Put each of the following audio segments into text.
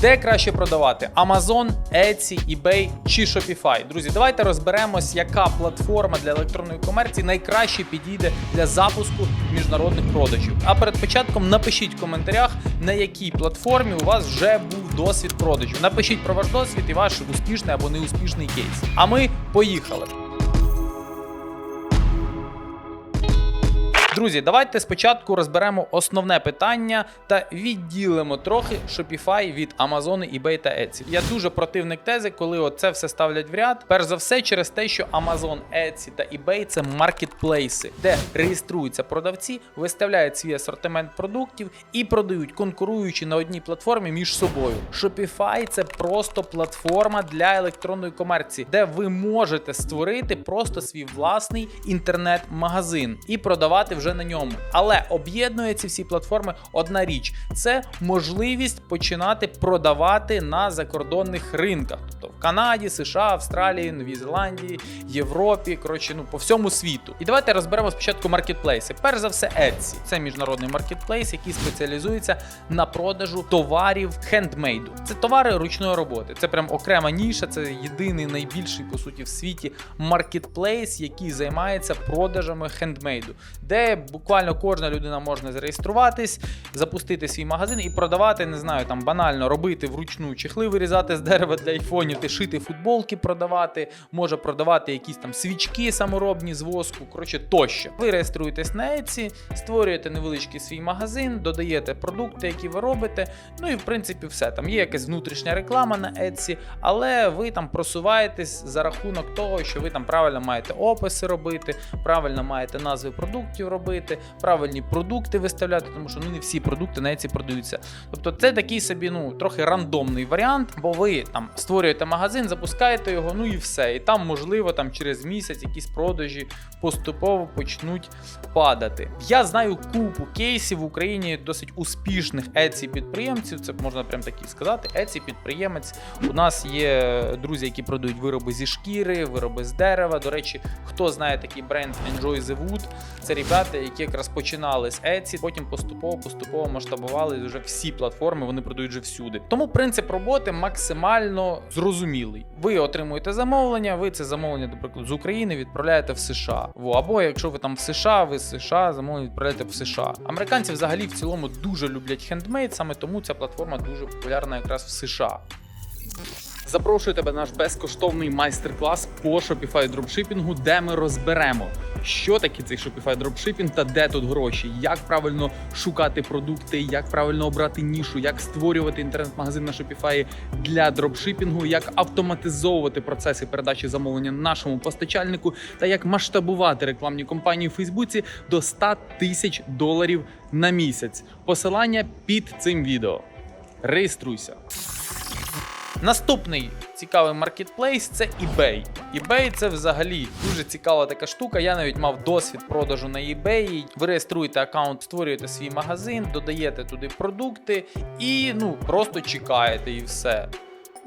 Де краще продавати? Amazon, Etsy, eBay чи Shopify? Друзі, давайте розберемось, яка платформа для електронної комерції найкраще підійде для запуску міжнародних продажів. А перед початком напишіть в коментарях, на якій платформі у вас вже був досвід продажу. Напишіть про ваш досвід і ваш успішний або неуспішний кейс. А ми поїхали. Друзі, давайте спочатку розберемо основне питання та відділимо трохи Shopify від Amazon, eBay та Etsy. Я дуже противник тези, коли це все ставлять в ряд. Перш за все, через те, що Amazon, Etsy та eBay це маркетплейси, де реєструються продавці, виставляють свій асортимент продуктів і продають, конкуруючи на одній платформі між собою. Shopify це просто платформа для електронної комерції, де ви можете створити просто свій власний інтернет-магазин і продавати вже на ньому. Але об'єднує ці всі платформи одна річ: це можливість починати продавати на закордонних ринках, тобто в Канаді, США, Австралії, Новій Зеландії, Європі, коротше, ну по всьому світу. І давайте розберемо спочатку маркетплейси. Перш за все, Etsy. це міжнародний маркетплейс, який спеціалізується на продажу товарів хендмейду. Це товари ручної роботи. Це прям окрема ніша. Це єдиний найбільший по суті в світі маркетплейс, який займається продажами хендмейду, де буквально кожна людина може зареєструватись, запустити свій магазин і продавати, не знаю, там банально робити вручну чехли, вирізати з дерева для айфонів, ти шити футболки, продавати, може продавати якісь там свічки саморобні з воску, коротше тощо. Ви реєструєтесь на Etsy, створюєте невеличкий свій магазин, додаєте продукти, які ви робите. Ну і в принципі все. Там є якась внутрішня реклама на Etsy, але ви там просуваєтесь за рахунок того, що ви там правильно маєте описи робити, правильно маєте назви продуктів робити, правильні продукти виставляти, тому що ну не всі продукти на Etsy продаються. Тобто це такий собі ну трохи рандомний варіант, бо ви там створюєте магазин, запускаєте його, ну і все. І там, можливо, там через місяць якісь продажі поступово почнуть падати. Я знаю купу кейсів в Україні досить успішних Etsy підприємців. Це можна прям так і сказати. Etsy підприємець. У нас є друзі, які продають вироби зі шкіри, вироби з дерева. До речі, хто знає такий бренд Enjoy the Wood, це ребята, які якраз починали з Etsy, потім поступово поступово масштабували вже всі платформи, вони продають вже всюди. Тому принцип роботи максимально зрозумілий. Ви отримуєте замовлення, ви це замовлення, наприклад, з України відправляєте в США. Або якщо ви там в США, ви з США замовлення відправляєте в США. Американці взагалі в цілому дуже люблять хендмейд, саме тому ця платформа дуже популярна якраз в США. Запрошую тебе на наш безкоштовний майстер-клас по Shopify дропшипінгу, де ми розберемо, що таке цей Shopify дропшипінг та де тут гроші, як правильно шукати продукти, як правильно обрати нішу, як створювати інтернет-магазин на Shopify для дропшипінгу, як автоматизовувати процеси передачі замовлення нашому постачальнику та як масштабувати рекламні кампанії в Фейсбуці до 100 тисяч доларів на місяць. Посилання під цим відео. Реєструйся. Наступний цікавий маркетплейс це eBay. eBay це взагалі дуже цікава така штука. Я навіть мав досвід продажу на eBay. Ви реєструєте аккаунт, створюєте свій магазин, додаєте туди продукти і ну просто чекаєте і все.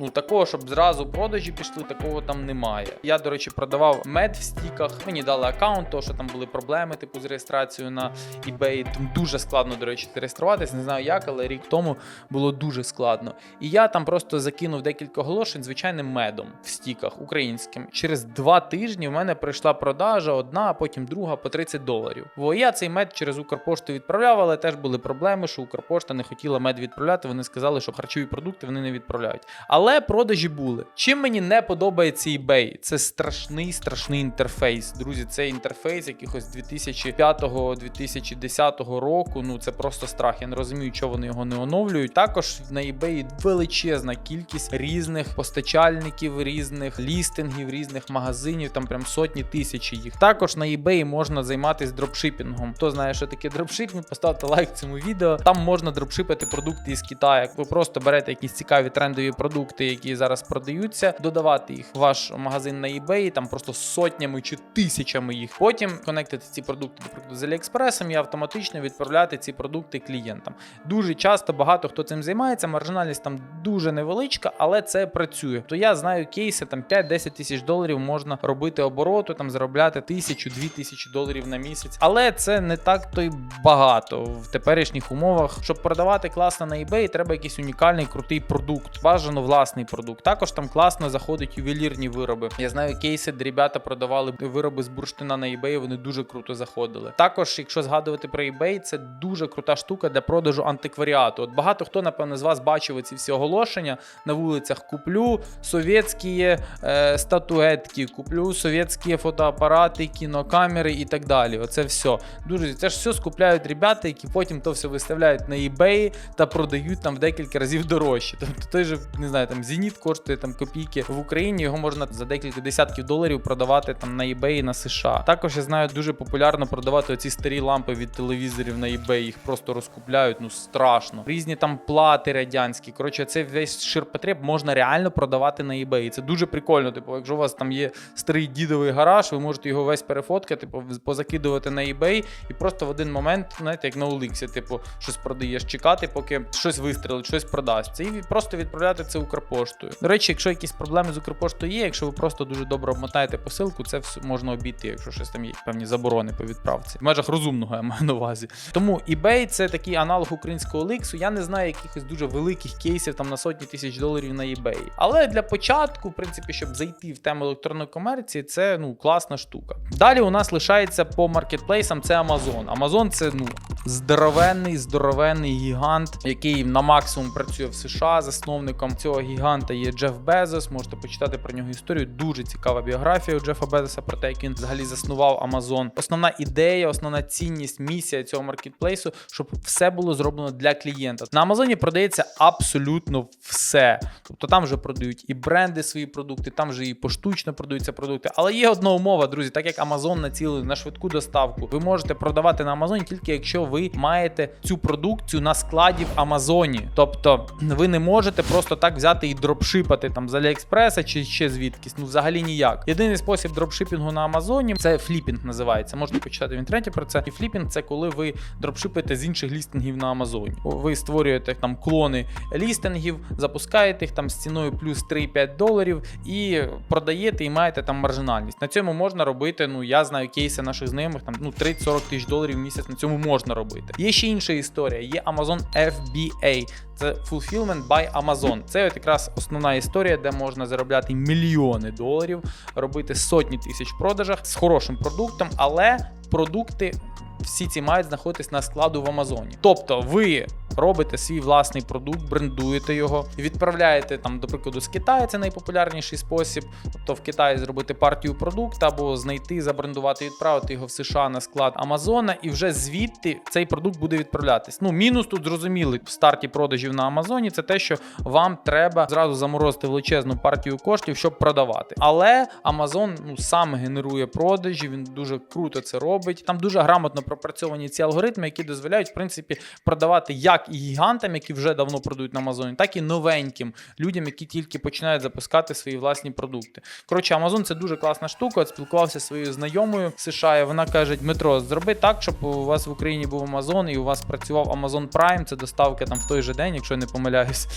Ну, такого, щоб зразу продажі пішли, такого там немає. Я, до речі, продавав мед в стіках. Мені дали аккаунт, тому що там були проблеми, типу, з реєстрацією на eBay. Там дуже складно, до речі, реєструватись. Не знаю як, але рік тому було дуже складно. І я там просто закинув декілька оголошень звичайним медом в стіках українським. Через два тижні в мене прийшла продажа, одна, а потім друга по 30 доларів. Бо я цей мед через Укрпошту відправляв, але теж були проблеми, що Укрпошта не хотіла мед відправляти. Вони сказали, що харчові продукти вони не відправляють. Але продажі були. Чим мені не подобається eBay? Це страшний, страшний інтерфейс. Друзі, це інтерфейс якихось 2005-2010 року. Ну це просто страх. Я не розумію, чого вони його не оновлюють. Також на eBay величезна кількість різних постачальників, різних лістингів, різних магазинів, там прям сотні тисячі їх. Також на eBay можна займатися дропшипінгом. Хто знає, що таке дропшипінг, поставте лайк цьому відео. Там можна дропшипити продукти із Китаю. Ви просто берете якісь цікаві трендові продукти продукти, які зараз продаються, додавати їх в ваш магазин на eBay, там просто сотнями чи тисячами їх. Потім конектити ці продукти, наприклад, з Аліекспресом і автоматично відправляти ці продукти клієнтам. Дуже часто багато хто цим займається. Маржинальність там дуже невеличка, але це працює. То я знаю кейси там 5-10 тисяч доларів можна робити обороту, там заробляти тисячу-дві тисячі доларів на місяць. Але це не так то й багато в теперішніх умовах. Щоб продавати класно на eBay, треба якийсь унікальний крутий продукт. Бажано власний продукт. Також там класно заходять ювелірні вироби. Я знаю кейси, де ребята продавали вироби з бурштина на eBay, вони дуже круто заходили. Також, якщо згадувати про eBay, це дуже крута штука для продажу антикваріату. От багато хто, напевно, з вас бачив ці всі оголошення на вулицях. Куплю совєтські е, статуетки, куплю совєтські фотоапарати, кінокамери і так далі. Оце все. Дуже це ж все скупляють ребята, які потім то все виставляють на eBay та продають там в декілька разів дорожче. Тобто той же не знаю, там Зеніт коштує там копійки в Україні. Його можна за декілька десятків доларів продавати там на eBay на США. Також я знаю, дуже популярно продавати оці старі лампи від телевізорів на eBay. Їх просто розкупляють. Ну страшно. Різні там плати радянські. Коротше, це весь ширпотреб можна реально продавати на eBay. І це дуже прикольно. Типу, якщо у вас там є старий дідовий гараж, ви можете його весь перефоткати, типу, позакидувати на eBay і просто в один момент, знаєте, як на Оликсі, типу, щось продаєш, чекати, поки щось вистрелить, щось продасться. І просто відправляти це Укрпоштою. До речі, якщо якісь проблеми з Укрпоштою є, якщо ви просто дуже добре обмотаєте посилку, це можна обійти, якщо щось там є певні заборони по відправці. В межах розумного я маю на увазі. Тому eBay це такий аналог українського Оликсу. Я не знаю якихось дуже великих кейсів там на сотні тисяч доларів на eBay. Але для початку, в принципі, щоб зайти в тему електронної комерції, це ну класна штука. Далі у нас лишається по маркетплейсам це Amazon. Amazon це ну здоровенний, здоровенний гігант, який на максимум працює в США. Засновником цього гіганта є Джеф Безос. Можете почитати про нього історію. Дуже цікава біографія у Джефа Безоса про те, як він взагалі заснував Amazon. Основна ідея, основна цінність, місія цього маркетплейсу, щоб все було зроблено для клієнта. На Амазоні продається абсолютно все. Тобто там вже продають і бренди свої продукти, там вже і поштучно продаються продукти. Але є одна умова, друзі, так як Amazon націлений на швидку доставку, ви можете продавати на Амазоні тільки якщо ви маєте цю продукцію на складі в Амазоні. Тобто ви не можете просто так взяти і дропшипати там з Аліекспреса чи ще звідкись. Ну взагалі ніяк. Єдиний спосіб дропшипінгу на Амазоні це фліпінг називається. Можете почитати в інтернеті про це. І фліпінг це коли ви дропшипите з інших лістингів на Амазоні. Ви створюєте там клони лістингів, запускаєте їх там з ціною плюс 3-5 доларів і продаєте і маєте там маржинальність. На цьому можна робити. Ну я знаю кейси наших знайомих, там ну 30-40 тисяч доларів в місяць на цьому можна робити. Є ще інша історія. Є Amazon FBA. Це Fulfillment by Amazon. Це от якраз основна історія, де можна заробляти мільйони доларів, робити сотні тисяч продажах з хорошим продуктом, але продукти. Всі ці мають знаходитись на складу в Амазоні. Тобто ви робите свій власний продукт, брендуєте його, відправляєте там, до прикладу, з Китаю, це найпопулярніший спосіб. Тобто в Китаї зробити партію продукту або знайти, забрендувати, відправити його в США на склад Амазона, і вже звідти цей продукт буде відправлятись. Ну, мінус тут зрозумілий в старті продажів на Амазоні. Це те, що вам треба зразу заморозити величезну партію коштів, щоб продавати. Але Амазон ну сам генерує продажі, він дуже круто це робить. Там дуже грамотно пропрацьовані ці алгоритми, які дозволяють в принципі продавати як і гігантам, які вже давно продають на Амазоні, так і новеньким людям, які тільки починають запускати свої власні продукти. Коротше, Амазон це дуже класна штука. От спілкувався зі своєю знайомою з США. і Вона каже: Дмитро, зроби так, щоб у вас в Україні був Амазон, і у вас працював Amazon Prime. Це доставка там в той же день, якщо я не помиляюсь.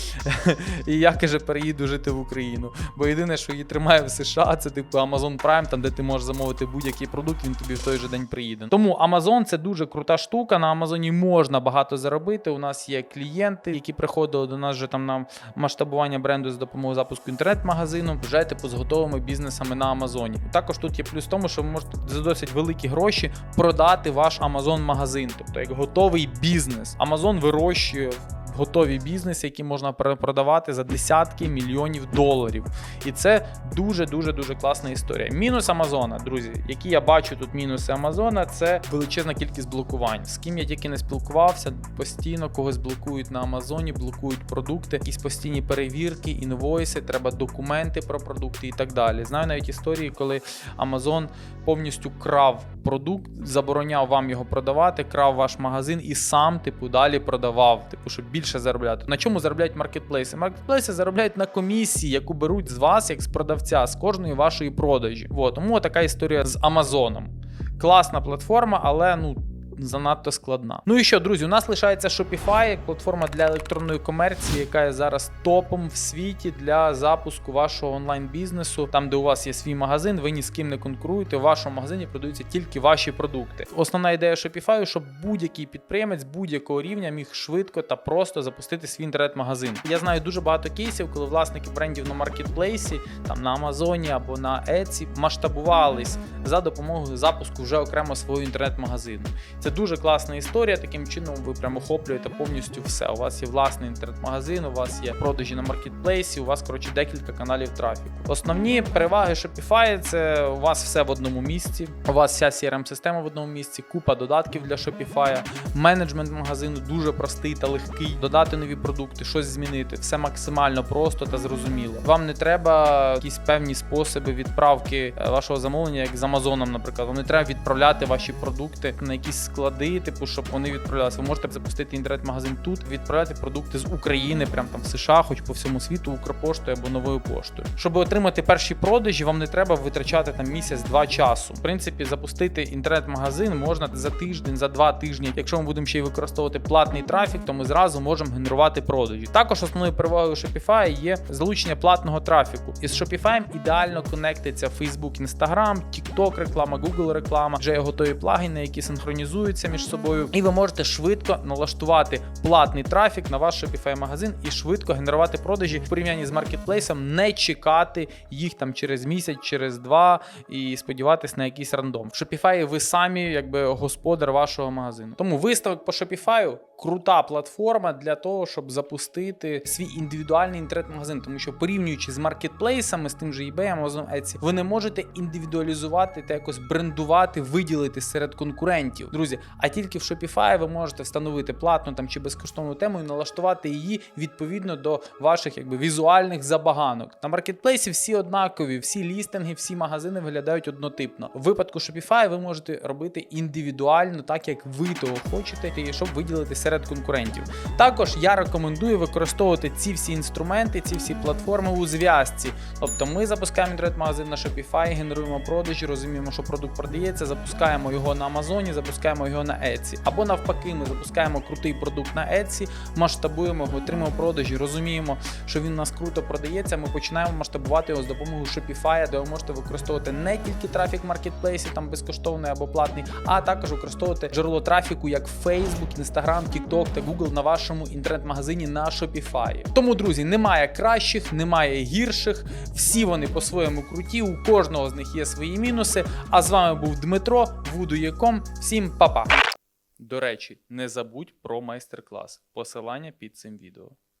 І я каже, переїду жити в Україну. Бо єдине, що її тримає в США, це типу Amazon Prime, там де ти можеш замовити будь-який продукт, він тобі в той же день приїде. Тому Amazon це дуже крута штука. На Амазоні можна багато заробити. У нас є клієнти, які приходили до нас вже там на масштабування бренду з допомогою запуску інтернет-магазину, вже типу з готовими бізнесами на Амазоні. Також тут є плюс в тому, що ви можете за досить великі гроші продати ваш Амазон-магазин, тобто як готовий бізнес. Амазон вирощує готові бізнеси, які можна продавати за десятки мільйонів доларів. І це дуже дуже дуже класна історія. Мінус Амазона, друзі, які я бачу тут мінуси Амазона, це величезна кількість блокувань. З ким я тільки не спілкувався, постійно когось блокують на Амазоні, блокують продукти, якісь постійні перевірки, інвойси, треба документи про продукти і так далі. Знаю навіть історії, коли Амазон повністю крав продукт, забороняв вам його продавати, крав ваш магазин і сам, типу, далі продавав, типу, щоб більше заробляти. На чому заробляють маркетплейси? Маркетплейси заробляють на комісії, яку беруть з вас, як з продавця, з кожної вашої продажі. Вот. Тому така історія з Амазоном. Класна платформа, але ну. Занадто складна. Ну і що, друзі, у нас лишається Shopify, як платформа для електронної комерції, яка є зараз топом в світі для запуску вашого онлайн-бізнесу. Там, де у вас є свій магазин, ви ні з ким не конкуруєте. У вашому магазині продаються тільки ваші продукти. Основна ідея Shopify, щоб будь-який підприємець будь-якого рівня міг швидко та просто запустити свій інтернет-магазин. Я знаю дуже багато кейсів, коли власники брендів на маркетплейсі, там на Амазоні або на Etsy масштабувались за допомогою запуску вже окремо свого інтернет-магазину. Це дуже класна історія. Таким чином ви прямо охоплюєте повністю все. У вас є власний інтернет-магазин, у вас є продажі на маркетплейсі, у вас коротше декілька каналів трафіку. Основні переваги Shopify це у вас все в одному місці. У вас вся CRM-система в одному місці, купа додатків для Shopify, менеджмент магазину дуже простий та легкий. Додати нові продукти, щось змінити. Все максимально просто та зрозуміло. Вам не треба якісь певні способи відправки е, вашого замовлення, як з Амазоном, наприклад. Вам не треба відправляти ваші продукти на якісь склади, типу, щоб вони відправлялися. Ви можете запустити інтернет-магазин тут, відправляти продукти з України, прям там в США, хоч по всьому світу, Укрпоштою або новою поштою. Щоб отримати перші продажі, вам не треба витрачати там місяць-два часу. В принципі, запустити інтернет-магазин можна за тиждень, за два тижні. Якщо ми будемо ще й використовувати платний трафік, то ми зразу можемо генерувати продажі. Також основною перевагою Shopify є залучення платного трафіку. Із Shopify ідеально конектиться Facebook, Instagram, TikTok реклама, Google реклама, вже є готові плагіни, які синхронізуються між собою, і ви можете швидко налаштувати платний трафік на ваш Shopify магазин і швидко генерувати продажі в порівнянні з маркетплейсом, не чекати їх там через місяць, через два і сподіватись на якийсь рандом. В Shopify ви самі, якби господар вашого магазину. Тому виставок по Shopify крута платформа для того, щоб запустити свій індивідуальний інтернет-магазин, тому що порівнюючи з маркетплейсами, з тим же eBay, Amazon, Etsy, ви не можете індивідуалізувати та якось брендувати, виділити серед конкурентів, друзі. А тільки в Shopify ви можете встановити платну там чи безкоштовну тему і налаштувати її відповідно до ваших якби візуальних забаганок. На маркетплейсі всі однакові, всі лістинги, всі магазини виглядають однотипно. В випадку Shopify ви можете робити індивідуально, так як ви того хочете, щоб виділити серед конкурентів. Також я рекомендую використовувати ці всі інструменти, ці всі платформи у зв'язці. Тобто ми запускаємо інтернет-магазин на Shopify, генеруємо продажі, розуміємо, що продукт продається, запускаємо його на Амазоні, запускаємо його на Etsy. Або навпаки, ми запускаємо крутий продукт на Etsy, масштабуємо його, отримуємо продажі, розуміємо, що він у нас круто продається. Ми починаємо масштабувати його з допомогою Shopify, де ви можете використовувати не тільки трафік маркетплейсі, там безкоштовний або платний, а також використовувати джерело трафіку як Facebook, Instagram, TikTok та Google на вашому інтернет-магазині на Shopify. Тому, друзі, немає кращих, немає гірших. Всі вони по-своєму круті. У кожного з них є свої мінуси. А з вами був Дмитро, Voodoo.com. Всім па-па! До речі, не забудь про майстер-клас. Посилання під цим відео.